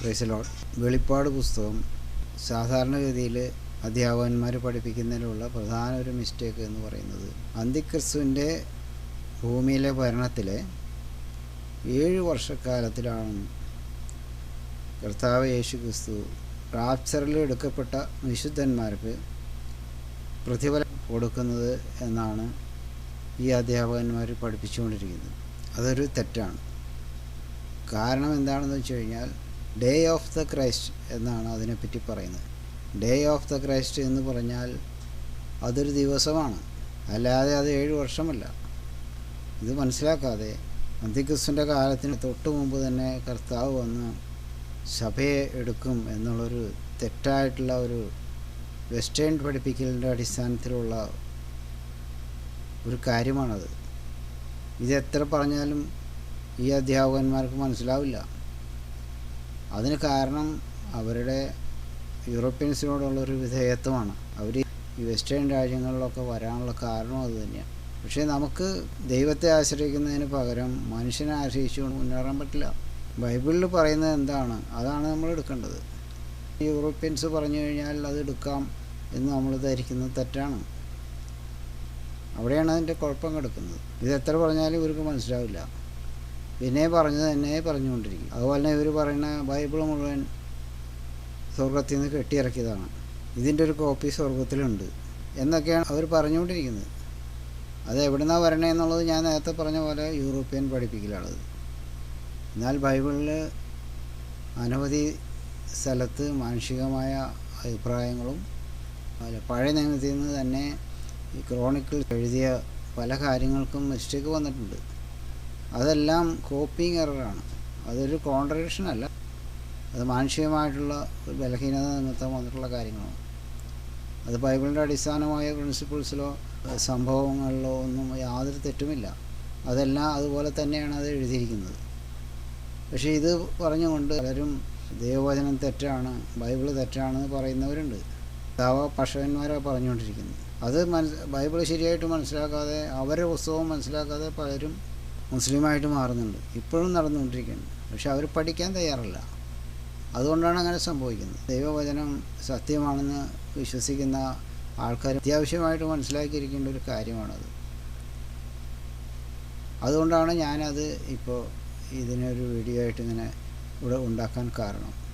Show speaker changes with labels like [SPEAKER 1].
[SPEAKER 1] പ്രൈസലോട്ട് വെളിപ്പാട് പുസ്തകം. സാധാരണഗതിയിൽ അധ്യാപകന്മാർ പഠിപ്പിക്കുന്നതിലുള്ള പ്രധാന ഒരു മിസ്റ്റേക്ക് എന്ന് പറയുന്നത് അന്തിക്രിസ്തുവിന്റെ ഭൂമിയിലെ ഭരണത്തിലെ ഏഴ് വർഷക്കാലത്തിലാണ് കർത്താവ് യേശു ക്രിസ്തു റാപ്ചറിൽ എടുക്കപ്പെട്ട വിശുദ്ധന്മാർക്ക് പ്രതിഫലം കൊടുക്കുന്നത് എന്നാണ് ഈ അധ്യാപകന്മാർ പഠിപ്പിച്ചുകൊണ്ടിരിക്കുന്നത്. അതൊരു തെറ്റാണ്. കാരണം എന്താണെന്ന് വെച്ച് കഴിഞ്ഞാൽ ഡേ ഓഫ് ദ ക്രൈസ്റ്റ് എന്നാണ് അതിനെപ്പറ്റി പറയുന്നത്. ഡേ ഓഫ് ദ ക്രൈസ്റ്റ് എന്ന് പറഞ്ഞാൽ അതൊരു ദിവസമാണ്. അല്ലാതെ അത് ഏഴ് വർഷമല്ല. ഇത് മനസ്സിലാക്കാതെ അന്തിക്രിസ്തുവിന്റെ കാലത്തിന് തൊട്ട് മുമ്പ് തന്നെ കർത്താവ് വന്ന് സഭയെ എടുക്കും എന്നുള്ളൊരു തെറ്റായിട്ടുള്ള ഒരു വെസ്റ്റേൺ പഠിപ്പിക്കലിന്റെ അടിസ്ഥാനത്തിലുള്ള ഒരു കാര്യമാണത്. ഇത് എത്ര പറഞ്ഞാലും ഈ അധ്യാപകന്മാർക്ക് മനസ്സിലാവില്ല. അതിന് കാരണം അവരുടെ യൂറോപ്യൻസിനോടുള്ള ഒരു വിധേയത്വമാണ്. അവർ ഈ വെസ്റ്റേൺ രാജ്യങ്ങളിലൊക്കെ വരാനുള്ള കാരണം അത് തന്നെയാണ്. പക്ഷേ നമുക്ക് ദൈവത്തെ ആശ്രയിക്കുന്നതിന് പകരം മനുഷ്യനെ ആശ്രയിച്ചുകൊണ്ട് മുന്നേറാൻ പറ്റില്ല. ബൈബിളിൽ പറയുന്നത് എന്താണ്? അതാണ് നമ്മൾ എടുക്കേണ്ടത്. യൂറോപ്യൻസ് പറഞ്ഞു കഴിഞ്ഞാൽ അത് എടുക്കാം എന്ന് നമ്മൾ ധരിക്കുന്നത് തെറ്റാണ്. അവിടെയാണ് അതിന്റെ കുഴപ്പം കിടക്കുന്നത്. ഇത് എത്ര പറഞ്ഞാലും ഇവർക്ക് മനസ്സിലാവില്ല. പിന്നെ പറഞ്ഞത് തന്നെ പറഞ്ഞുകൊണ്ടിരിക്കും. അതുപോലെ തന്നെ ഇവർ പറയുന്ന ബൈബിൾ മുഴുവൻ സ്വർഗത്തിൽ നിന്ന് കെട്ടിയിറക്കിയതാണ്. ഇതിന്റെ ഒരു കോപ്പി സ്വർഗത്തിലുണ്ട് എന്നൊക്കെയാണ് അവർ പറഞ്ഞുകൊണ്ടിരിക്കുന്നത്. അത് എവിടെ നിന്നാണ് വരണേ എന്നുള്ളത് ഞാൻ നേരത്തെ പറഞ്ഞ പോലെ യൂറോപ്യൻ പഠിപ്പിക്കലാണത് എന്നാൽ ബൈബിളിൽ അനവധി സ്ഥലത്ത് മാനുഷികമായ അഭിപ്രായങ്ങളും പഴയ നിയമത്തിൽ നിന്ന് തന്നെ ഈ ക്രോണിക്കിൾ എഴുതിയ പല കാര്യങ്ങൾക്കും മിസ്റ്റേക്ക് വന്നിട്ടുണ്ട്. അതെല്ലാം കോപ്പിങ് എററാണ് അതൊരു കോൺട്രഡിക്ഷൻ അല്ല. അത് മാനുഷികമായിട്ടുള്ള ബലഹീനത നിമിത്തം വന്നിട്ടുള്ള കാര്യങ്ങളാണ്. അത് ബൈബിളിന്റെ അടിസ്ഥാനമായ പ്രിൻസിപ്പിൾസിലോ സംഭവങ്ങളിലോ ഒന്നും യാതൊരു തെറ്റുമില്ല. അതെല്ലാം അതുപോലെ തന്നെയാണ് അത് എഴുതിയിരിക്കുന്നത്. പക്ഷേ ഇത് പറഞ്ഞുകൊണ്ട് പലരും ദൈവവചനം തെറ്റാണ് ബൈബിൾ തെറ്റാണെന്ന് പറയുന്നവരുണ്ട്. ദാവ പക്ഷകന്മാരാണ് പറഞ്ഞുകൊണ്ടിരിക്കുന്നത്. അത് മനസ് ബൈബിൾ ശരിയായിട്ട് മനസ്സിലാക്കാതെ അവരുടെ പുസ്തകവും മനസ്സിലാക്കാതെ പലരും മുസ്ലിമായിട്ട് മാറുന്നുണ്ട്. ഇപ്പോഴും നടന്നുകൊണ്ടിരിക്കുന്നുണ്ട് പക്ഷെ അവർ പഠിക്കാൻ തയ്യാറല്ല. അതുകൊണ്ടാണ് അങ്ങനെ സംഭവിക്കുന്നത്. ദൈവവചനം സത്യമാണെന്ന് വിശ്വസിക്കുന്ന ആൾക്കാർ അത്യാവശ്യമായിട്ട് മനസ്സിലാക്കിയിരിക്കേണ്ട ഒരു കാര്യമാണത്. അതുകൊണ്ടാണ് ഞാനത് ഇപ്പോൾ ഇതിനൊരു വീഡിയോ ആയിട്ട് ഇങ്ങനെ ഇവിടെ ഉണ്ടാക്കാൻ കാരണം.